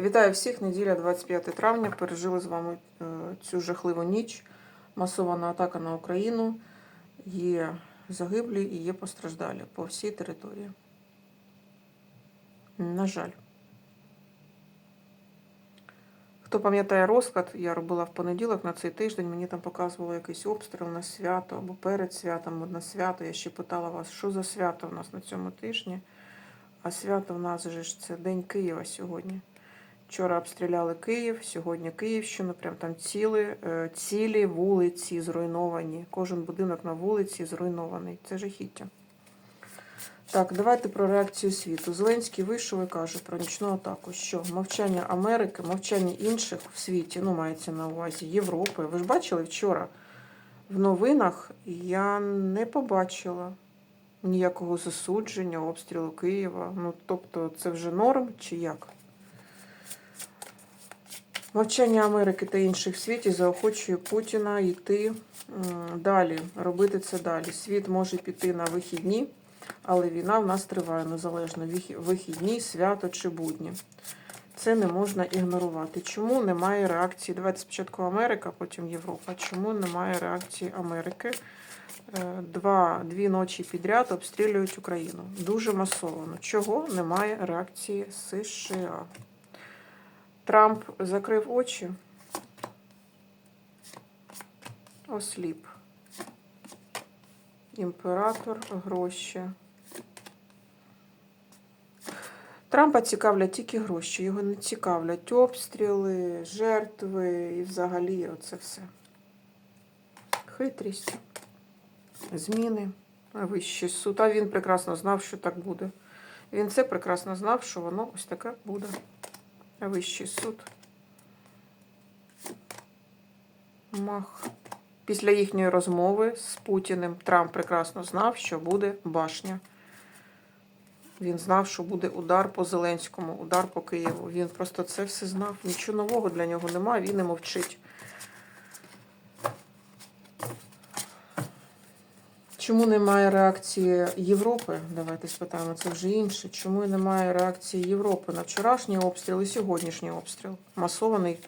Вітаю всіх. Неділя 25 травня. Пережили з вами е, цю жахливу ніч. Масована атака на Україну. Є загиблі і є постраждалі по всій території. На жаль. Хто пам'ятає розклад, я робила в понеділок на цей тиждень, мені там показувало якийсь обстріл на свято або перед святом, або на свято. Я ще питала вас, що за свято у нас на цьому тижні. А свято в нас же ж це День Києва сьогодні. Вчора обстріляли Київ, сьогодні Київщину, прям там ціли, е, цілі вулиці зруйновані. Кожен будинок на вулиці зруйнований. Це жахіття. Так, давайте про реакцію світу. Зеленський вийшов і каже про нічну атаку. Що мовчання Америки, мовчання інших в світі, ну мається на увазі Європи. Ви ж бачили вчора в новинах я не побачила ніякого засудження, обстрілу Києва. Ну, тобто, це вже норм чи як? Мовчання Америки та інших в світі заохочує Путіна йти далі, робити це далі. Світ може піти на вихідні, але війна в нас триває незалежно вихідні, свято чи будні. Це не можна ігнорувати. Чому немає реакції? Давайте спочатку Америка, потім Європа. Чому немає реакції Америки? Е, Два, дві ночі підряд обстрілюють Україну. Дуже масово. Чого немає реакції США? Трамп закрив очі. Осліп. Імператор гроші. Трампа цікавлять тільки гроші. Його не цікавлять обстріли, жертви і взагалі оце все. Хитрість, зміни, вищий суд. А він прекрасно знав, що так буде. Він це прекрасно знав, що воно ось таке буде. Вищий суд. Мах. Після їхньої розмови з Путіним Трамп прекрасно знав, що буде башня. Він знав, що буде удар по Зеленському, удар по Києву. Він просто це все знав. Нічого нового для нього немає, він не мовчить. Чому немає реакції Європи? Давайте спитаємо, це вже інше. Чому немає реакції Європи на вчорашній обстріл і сьогоднішній обстріл? Масований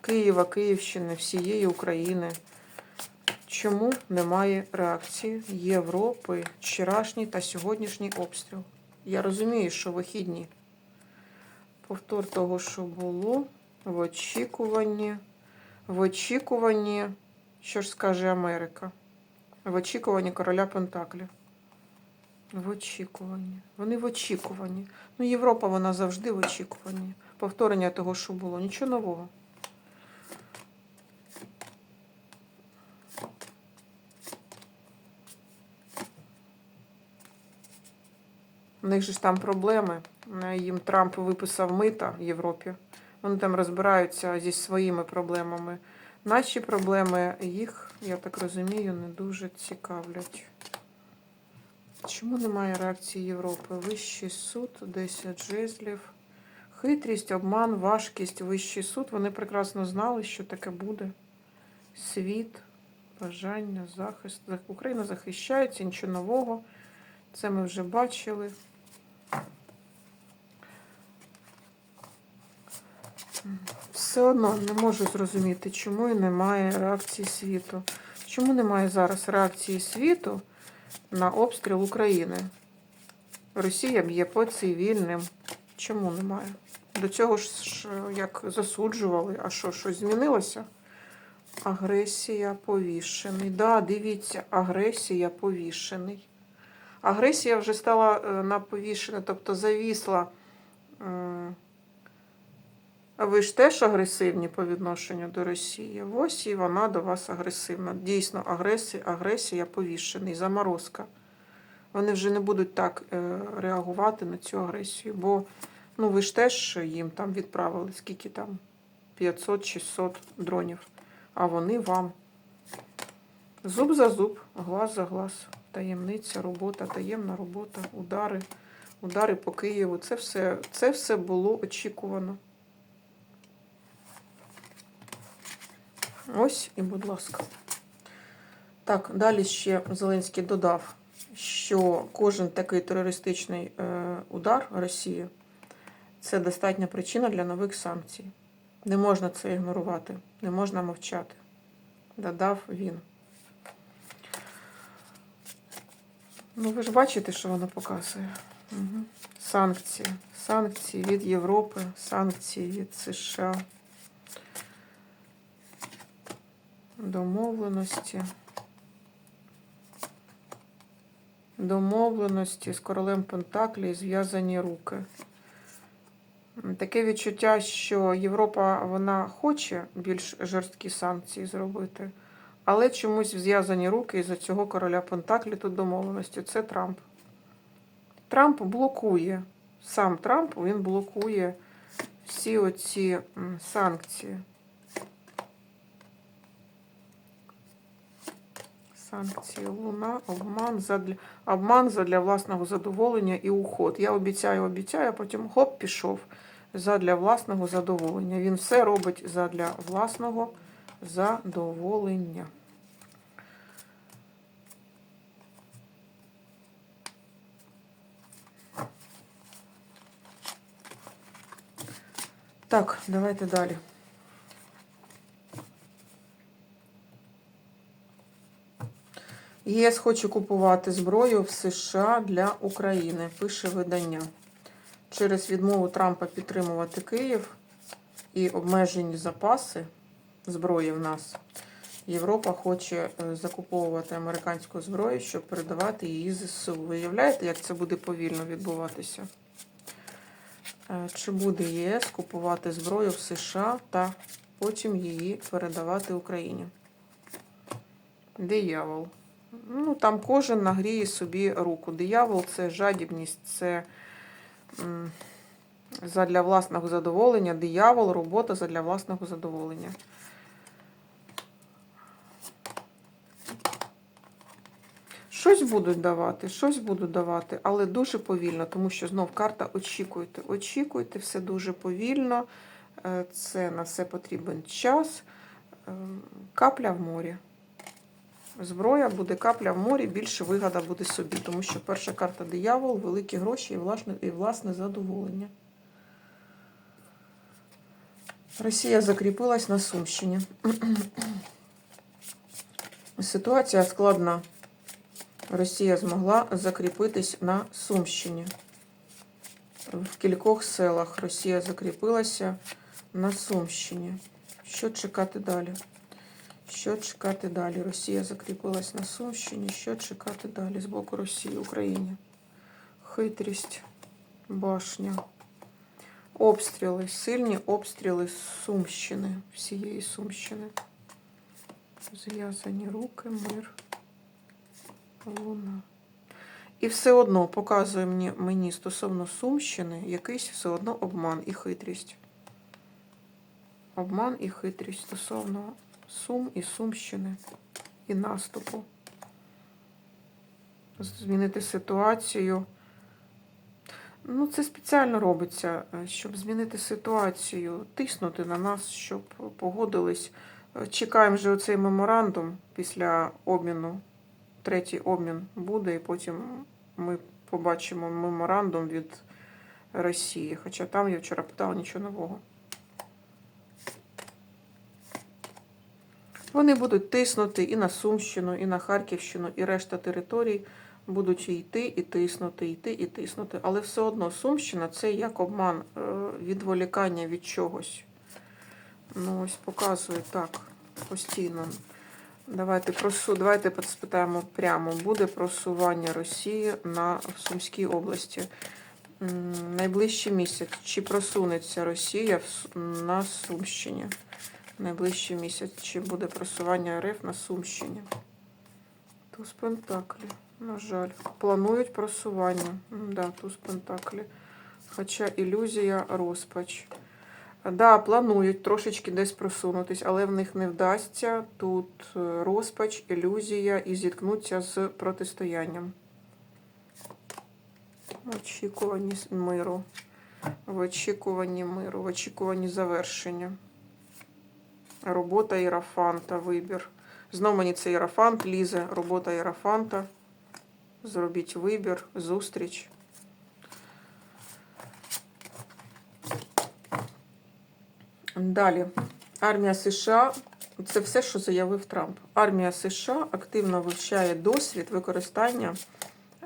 Києва, Київщини, всієї України. Чому немає реакції Європи? Вчорашній та сьогоднішній обстріл. Я розумію, що вихідні. Повтор того, що було в очікуванні. В очікуванні, що ж скаже Америка? В очікуванні короля Пентаклів. В очікуванні. Вони в очікуванні. Ну, Європа, вона завжди в очікуванні. Повторення того, що було. Нічого нового. У них же ж там проблеми. Їм Трамп виписав мита в Європі. Вони там розбираються зі своїми проблемами. Наші проблеми їх, я так розумію, не дуже цікавлять. Чому немає реакції Європи? Вищий суд, 10 жезлів. Хитрість, обман, важкість, вищий суд. Вони прекрасно знали, що таке буде. Світ, бажання, захист. Україна захищається, нічого нового. Це ми вже бачили. Все одно не можу зрозуміти, чому і немає реакції світу. Чому немає зараз реакції світу на обстріл України? Росія б'є по цивільним. Чому немає? До цього ж як засуджували, а що, щось змінилося? Агресія повішений. Да, дивіться, агресія повішений. Агресія вже стала е, на повішене, тобто завісла. А ви ж теж агресивні по відношенню до Росії. Ось і вона до вас агресивна. Дійсно, агресія, агресія повішений, заморозка. Вони вже не будуть так е, реагувати на цю агресію, бо ну, ви ж теж їм там відправили, скільки там 500-600 дронів. А вони вам зуб за зуб, глаз за глаз, таємниця, робота, таємна робота, удари, удари по Києву. Це все, це все було очікувано. Ось і, будь ласка. Так, далі ще Зеленський додав, що кожен такий терористичний е, удар Росії Це достатня причина для нових санкцій. Не можна це ігнорувати, не можна мовчати. Додав він. Ну, ви ж бачите, що воно показує. Угу. Санкції. Санкції від Європи, санкції від США. Домовленості. Домовленості з королем Пентаклі і зв'язані руки. Таке відчуття, що Європа вона хоче більш жорсткі санкції зробити, але чомусь зв'язані руки із-за цього короля Пентаклі тут домовленості. Це Трамп. Трамп блокує. Сам Трамп він блокує всі оці санкції. Санкції, луна, обман задля, обман задля власного задоволення і уход. Я обіцяю, обіцяю, а потім хоп, пішов задля власного задоволення. Він все робить задля власного задоволення. Так, давайте далі. ЄС хоче купувати зброю в США для України, пише видання. Через відмову Трампа підтримувати Київ і обмежені запаси зброї в нас. Європа хоче е, закуповувати американську зброю, щоб передавати її ЗСУ. Виявляєте, як це буде повільно відбуватися? Е, Чи буде ЄС купувати зброю в США та потім її передавати Україні? Диявол. Ну, там кожен нагріє собі руку. Диявол це жадібність, це задля власного задоволення. Диявол, робота задля власного задоволення. Щось будуть давати, щось будуть давати, але дуже повільно, тому що знов карта очікуйте. Очікуйте, все дуже повільно. Е, Це на все потрібен час. Е, Капля в морі. Зброя буде капля в морі, більше вигода буде собі, тому що перша карта диявол, великі гроші і власне, і власне задоволення. Росія закріпилась на Сумщині. Ситуація складна. Росія змогла закріпитись на Сумщині. В кількох селах Росія закріпилася на Сумщині. Що чекати далі? Що чекати далі? Росія закріпилась на Сумщині. Що чекати далі з боку Росії Україні? Хитрість, башня, обстріли, сильні обстріли з Сумщини, всієї Сумщини. Зв'язані руки, мир, луна. І все одно показує мені, мені стосовно Сумщини якийсь все одно обман і хитрість. Обман і хитрість стосовно Сум і Сумщини і наступу. Змінити ситуацію. Ну, це спеціально робиться, е, щоб змінити ситуацію, тиснути на нас, щоб погодились. Е, Чекаємо вже оцей меморандум після обміну. Третій обмін буде, і потім ми побачимо меморандум від Росії. Хоча там я вчора питала нічого нового. Вони будуть тиснути і на Сумщину, і на Харківщину, і решта територій будуть йти і тиснути, йти і тиснути. Але все одно Сумщина це як обман, е, відволікання від чогось. Ну, ось показує так постійно. Давайте просу, давайте спитаємо прямо, буде просування Росії на Сумській області. Найближчий місяць. Чи просунеться Росія на Сумщині? Найближчий місяць. Чи буде просування РФ на Сумщині? Туз Пентаклі. На жаль. Планують просування. Да, туз Пентаклі. Хоча ілюзія, розпач. Да, планують трошечки десь просунутись, але в них не вдасться. Тут е, розпач, ілюзія і зіткнуться з протистоянням. В очікуванні миру. В очікуванні миру, в очікуванні завершення. Робота Єрафанта, вибір. Знов мені цей Єрафант лізе. Робота Єрафанта. Зробіть вибір, зустріч. Далі. Армія США. Це все, що заявив Трамп. Армія США активно вивчає досвід використання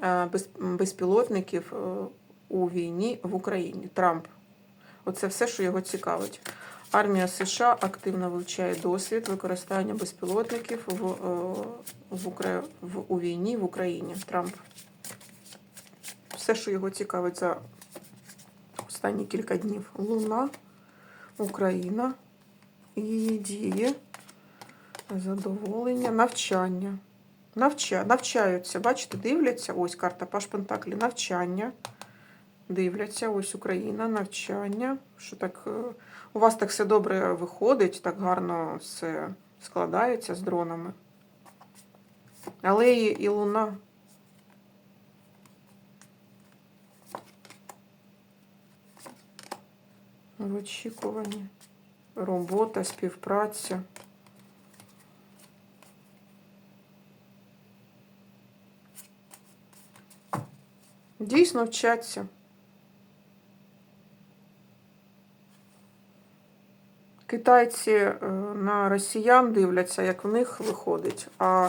е, безпілотників е, у війні в Україні. Трамп. Оце все, що його цікавить. Армія США активно вивчає досвід використання безпілотників в, е, в, Укра... в, у війні в Україні. Трамп. Все, що його цікавить за останні кілька днів. Луна, Україна, її дії, задоволення, навчання. Навча... Навчаються, бачите, дивляться. Ось карта Паш Пентаклі. Навчання. Дивляться, ось Україна, навчання. Що так, е, у вас так все добре виходить, так гарно все складається з дронами. Але і, і луна. В очікуванні. Робота, співпраця. Дійсно вчаться. Китайці е, на росіян дивляться, як в них виходить, а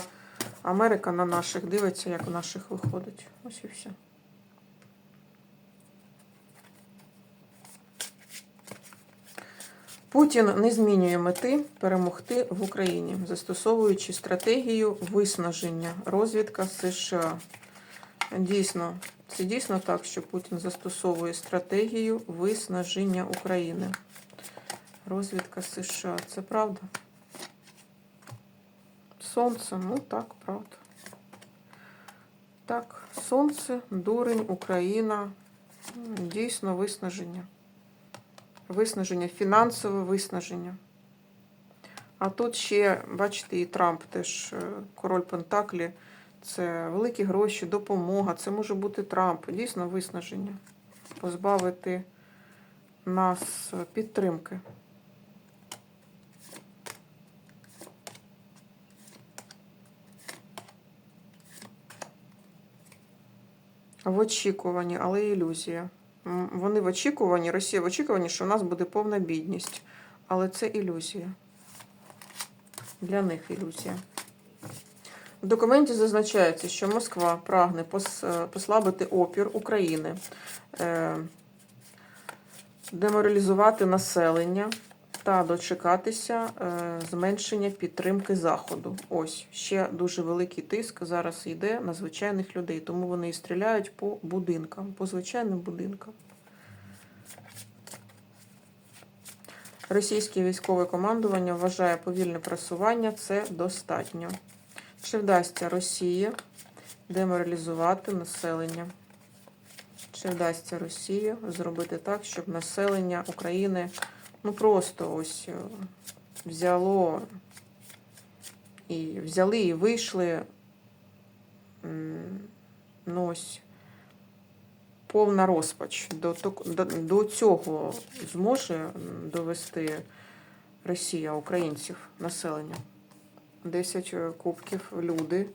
Америка на наших дивиться, як в наших виходить. Ось і все. Путін не змінює мети перемогти в Україні, застосовуючи стратегію виснаження розвідка США. Дійсно, це дійсно так, що Путін застосовує стратегію виснаження України. Розвідка США. Це правда? Сонце, ну так, правда. Так, сонце, дурень, Україна. Дійсно виснаження. Виснаження, фінансове виснаження. А тут ще, бачите, і Трамп теж е, король Пентаклі. Це великі гроші, допомога. Це може бути Трамп. Дійсно виснаження. Позбавити нас підтримки. В очікуванні, але ілюзія. Вони в очікуванні, Росія в очікуванні, що у нас буде повна бідність. Але це ілюзія. Для них ілюзія. В документі зазначається, що Москва прагне е, послабити опір України, е, деморалізувати населення та дочекатися е, зменшення підтримки Заходу. Ось ще дуже великий тиск зараз йде на звичайних людей, тому вони і стріляють по будинкам, по звичайним будинкам. Російське військове командування вважає повільне просування це достатньо. Чи вдасться Росії деморалізувати населення? Чи вдасться Росії зробити так, щоб населення України ну просто ось е, взяло і взяли і вийшли ну ось повна розпач. До, до, до цього зможе довести Росія українців, населення. 10 кубків, люди,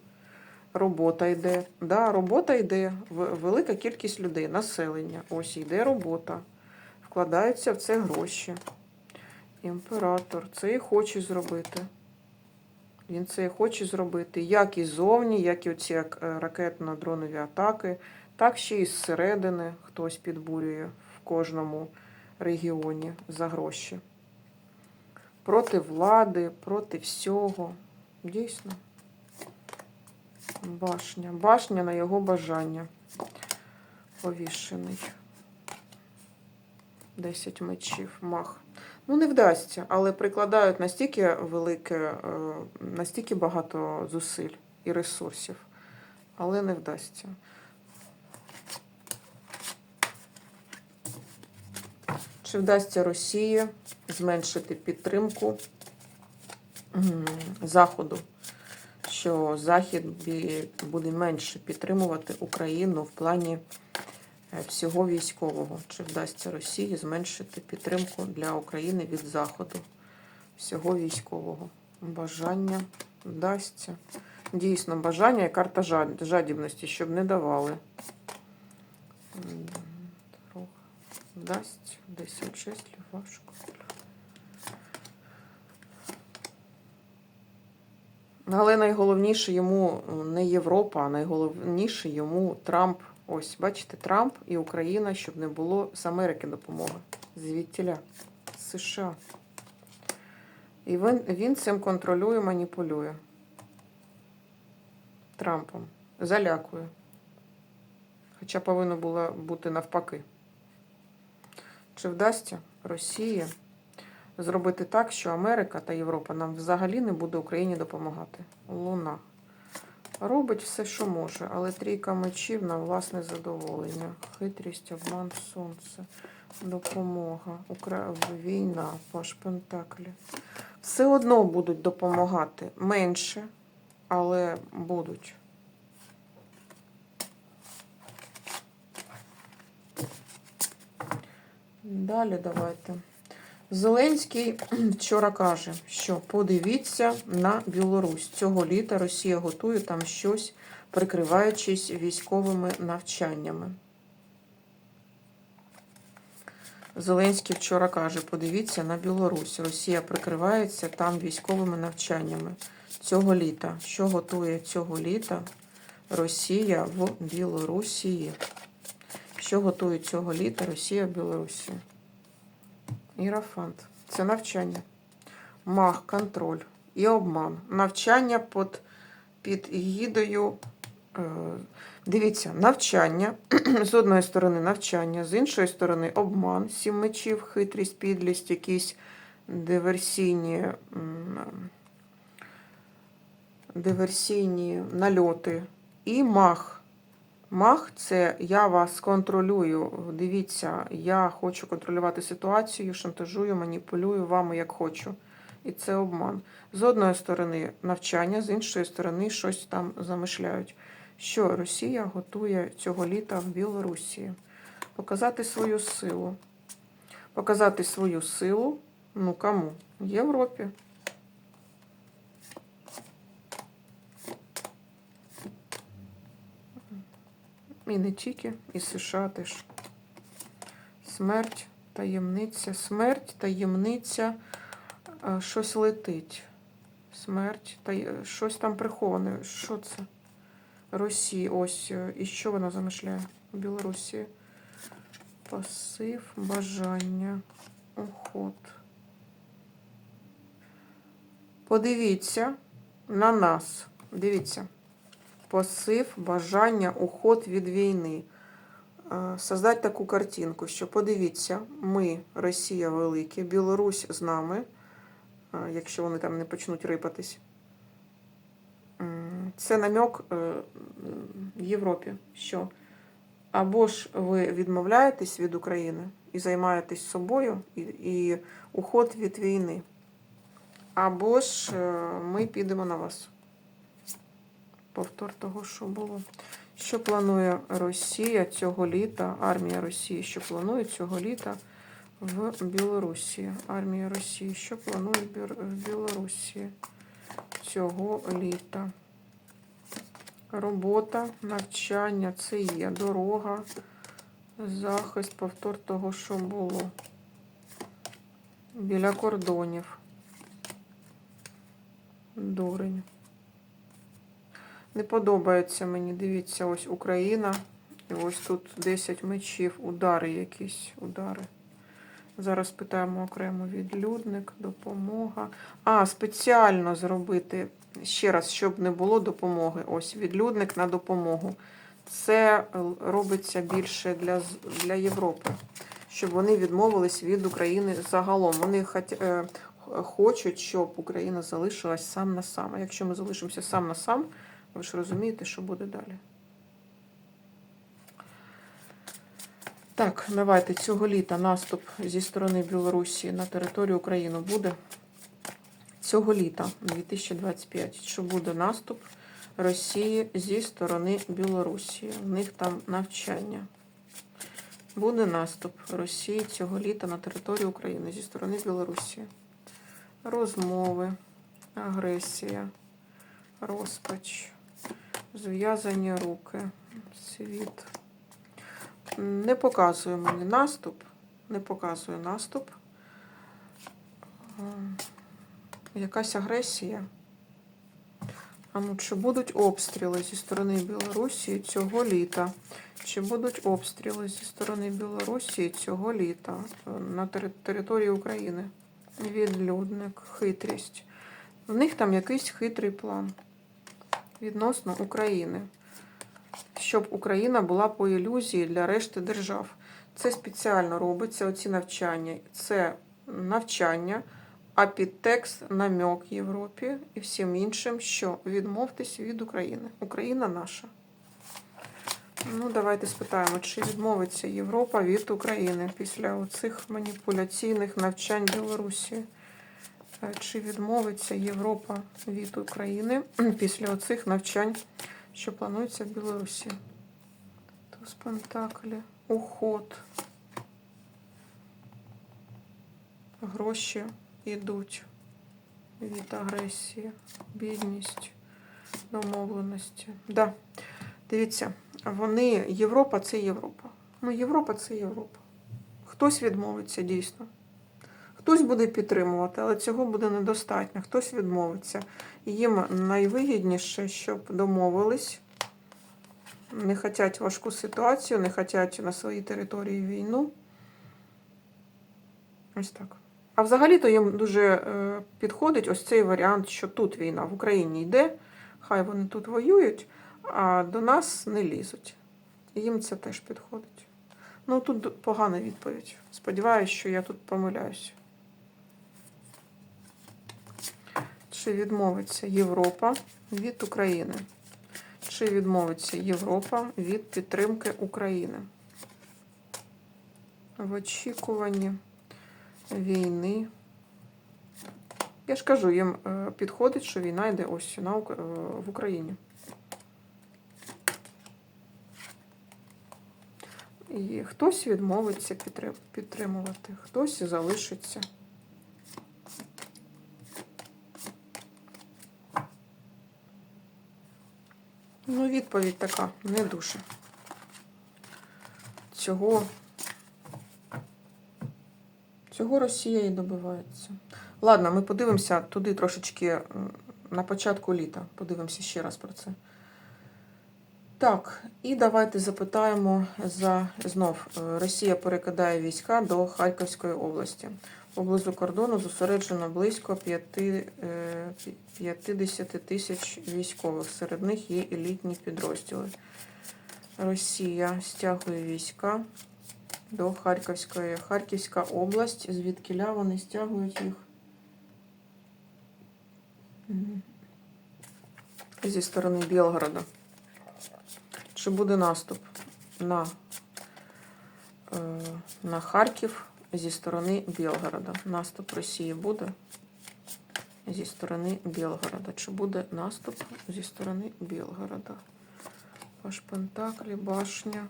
робота йде. Да, робота йде, велика кількість людей, населення. Ось йде робота. Вкладаються в це гроші. Імператор це і хоче зробити. Він це і хоче зробити. Як і зовні, як і оці е, ракетно-дронові атаки, так ще і зсередини хтось підбурює в кожному регіоні за гроші. Проти влади, проти всього. Дійсно. Башня. Башня на його бажання. Повішений. Десять мечів. Мах. Ну, не вдасться, але прикладають настільки велике, е, настільки багато зусиль і ресурсів. Але не вдасться. Чи вдасться Росії зменшити підтримку Заходу? Що Захід буде менше підтримувати Україну в плані Е, всього військового, чи вдасться Росії зменшити підтримку для України від Заходу, всього військового. Бажання вдасться. Дійсно, бажання і карта жадібності, щоб не давали. Вдасться, 56, важко. Але найголовніше йому не Європа, а найголовніше йому Трамп. Ось, бачите, Трамп і Україна, щоб не було з Америки допомоги. Звідтіля, з США. І він, він цим контролює, маніпулює. Трампом. Залякує. Хоча повинно було бути навпаки. Чи вдасться Росії зробити так, що Америка та Європа нам взагалі не буде Україні допомагати? Луна. Робить все, що може, але трійка мечів на власне задоволення. Хитрість, обман, сонце, допомога, Укра... війна, паш Пентаклі. Все одно будуть допомагати менше, але будуть. Далі давайте. Зеленський вчора каже, що подивіться на Білорусь. Цього літа Росія готує там щось, прикриваючись військовими навчаннями. Зеленський вчора каже, подивіться на Білорусь. Росія прикривається там військовими навчаннями цього літа. Що готує цього літа Росія в Білорусі? Що готує цього літа Росія в Білорусі? Ірафант. Це навчання. Мах, контроль і обман. Навчання під, під гідою. Е, дивіться, навчання. з одної сторони навчання, з іншої сторони обман, сім мечів, хитрість, підлість, якісь диверсійні, диверсійні нальоти. І мах. Мах це я вас контролюю. Дивіться, я хочу контролювати ситуацію, шантажую, маніпулюю вами як хочу. І це обман. З одної сторони навчання, з іншої сторони щось там замишляють. Що Росія готує цього літа в Білорусі? Показати свою силу. Показати свою силу. Ну кому? Європі. І не тільки, і США теж. Смерть, таємниця, смерть, таємниця, е, щось летить. Смерть, та щось там приховане. Що це? Росія, ось. е, І що вона замишляє у Білорусі? Пасив, бажання, уход. Подивіться на нас. Дивіться посив, бажання, уход від війни. Е, Создать таку картинку, що подивіться, ми, Росія велике, Білорусь з нами, е, якщо вони там не почнуть рипатись. Це намек е, Європі, що або ж ви відмовляєтесь від України і займаєтесь собою, і, і уход від війни, або ж ми підемо на вас повтор того, що було. Що планує Росія цього літа, армія Росії, що планує цього літа в Білорусі? Армія Росії, що планує в Білорусі цього літа? Робота, навчання, це є дорога, захист, повтор того, що було. Біля кордонів. Дурень. Не подобається мені. Дивіться, ось Україна. І ось тут 10 мечів, удари якісь, удари. Зараз питаємо окремо відлюдник, допомога. А, спеціально зробити ще раз, щоб не було допомоги. Ось відлюдник на допомогу. Це робиться більше для, для Європи, щоб вони відмовились від України загалом. Вони е, хочуть, щоб Україна залишилась сам на сам. Якщо ми залишимося сам на сам, ви ж розумієте, що буде далі. Так, давайте цього літа наступ зі сторони Білорусі на територію України буде. Цього літа, 2025, що буде наступ Росії зі сторони Білорусі. У них там навчання. Буде наступ Росії цього літа на територію України зі сторони Білорусі. Розмови, агресія, розпач, зв'язані руки, світ. Не показує мені наступ. Не показує наступ. Ем, Якась агресія. А ну, чи будуть обстріли зі сторони Білорусі цього літа? Чи будуть обстріли зі сторони Білорусі цього літа е, на території України? Відлюдник, хитрість. В них там якийсь хитрий план відносно України. Щоб Україна була по ілюзії для решти держав. Це спеціально робиться, оці навчання. Це навчання, а підтекст намек Європі і всім іншим, що відмовтесь від України. Україна наша. Ну, давайте спитаємо, чи відмовиться Європа від України після оцих маніпуляційних навчань Білорусі. Чи відмовиться Європа від України після оцих навчань, що планується в Білорусі? Туз Пентаклі, уход. Гроші йдуть від агресії, бідність, домовленості. Да. Дивіться, вони, Європа це Європа. Ну, Європа це Європа. Хтось відмовиться дійсно. Хтось буде підтримувати, але цього буде недостатньо. Хтось відмовиться. Їм найвигідніше, щоб домовились. Не хочуть важку ситуацію, не хочуть на своїй території війну. Ось так. А взагалі-то їм дуже е, підходить ось цей варіант, що тут війна в Україні йде, хай вони тут воюють, а до нас не лізуть. Їм це теж підходить. Ну, тут погана відповідь. Сподіваюсь, що я тут помиляюся. Чи відмовиться Європа від України? Чи відмовиться Європа від підтримки України? В очікуванні війни. Я ж кажу, їм е, підходить, що війна йде ось е, в Україні. І хтось відмовиться підтримувати, хтось залишиться. Ну, відповідь така, не дуже. Цього, цього Росія і добивається. Ладно, ми подивимося туди трошечки на початку літа. Подивимося ще раз про це. Так, і давайте запитаємо за знов. е, Росія перекидає війська до Харківської області. Поблизу кордону зосереджено близько п'яти, е, пі- 50 тисяч військових. Серед них є елітні підрозділи. Росія стягує війська до Харківської. Харківська область, звідкиля вони стягують їх. Зі сторони Білгорода. Чи буде наступ на, е, на Харків зі сторони Білгорода? Наступ Росії буде зі сторони Білгорода. Чи буде наступ зі сторони Білгорода? Паш Пентаклі, башня,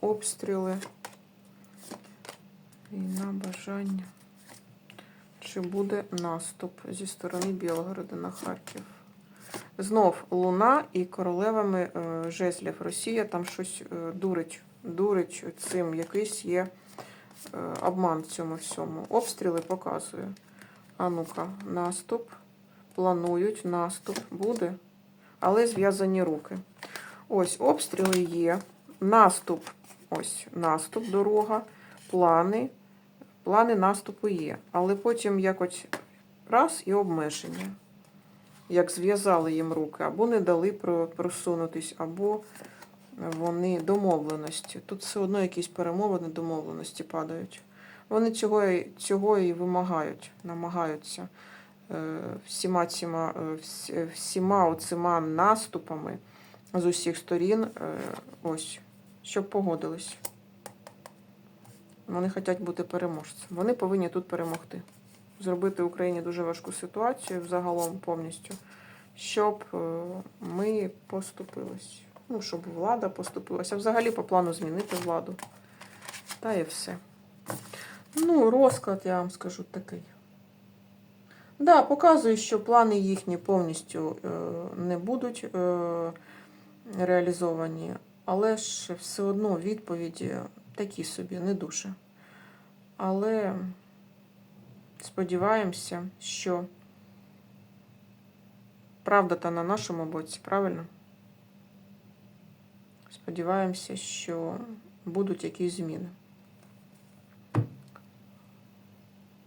обстріли, війна, бажання. Чи буде наступ зі сторони Білгорода на Харків? Знов Луна і королевами е, жезлів. Росія там щось е, дурить, дурить цим. Якийсь є обман в цьому всьому. Обстріли показує. А ну-ка, наступ. Планують, наступ буде, але зв'язані руки. Ось обстріли є. Наступ, ось наступ, дорога, плани. Плани наступу є. Але потім якось раз і обмеження як зв'язали їм руки, або не дали про- просунутись, або вони домовленості. Тут все одно якісь перемовини домовленості падають. Вони цього, і- цього і вимагають, намагаються е, всіма ціма, е, всіма оцима наступами з усіх сторін, е, ось, щоб погодились. Вони хочуть бути переможцем. Вони повинні тут перемогти зробити Україні дуже важку ситуацію взагалом повністю, щоб е, ми поступились. Ну, щоб влада поступилася. Взагалі по плану змінити владу. Та і все. Ну, розклад, я вам скажу такий. Да, показує, що плани їхні повністю е, не будуть е, реалізовані, але ж все одно відповіді такі собі, не дуже. Але сподіваємося, що правда та на нашому боці, правильно? Сподіваємося, що будуть якісь зміни.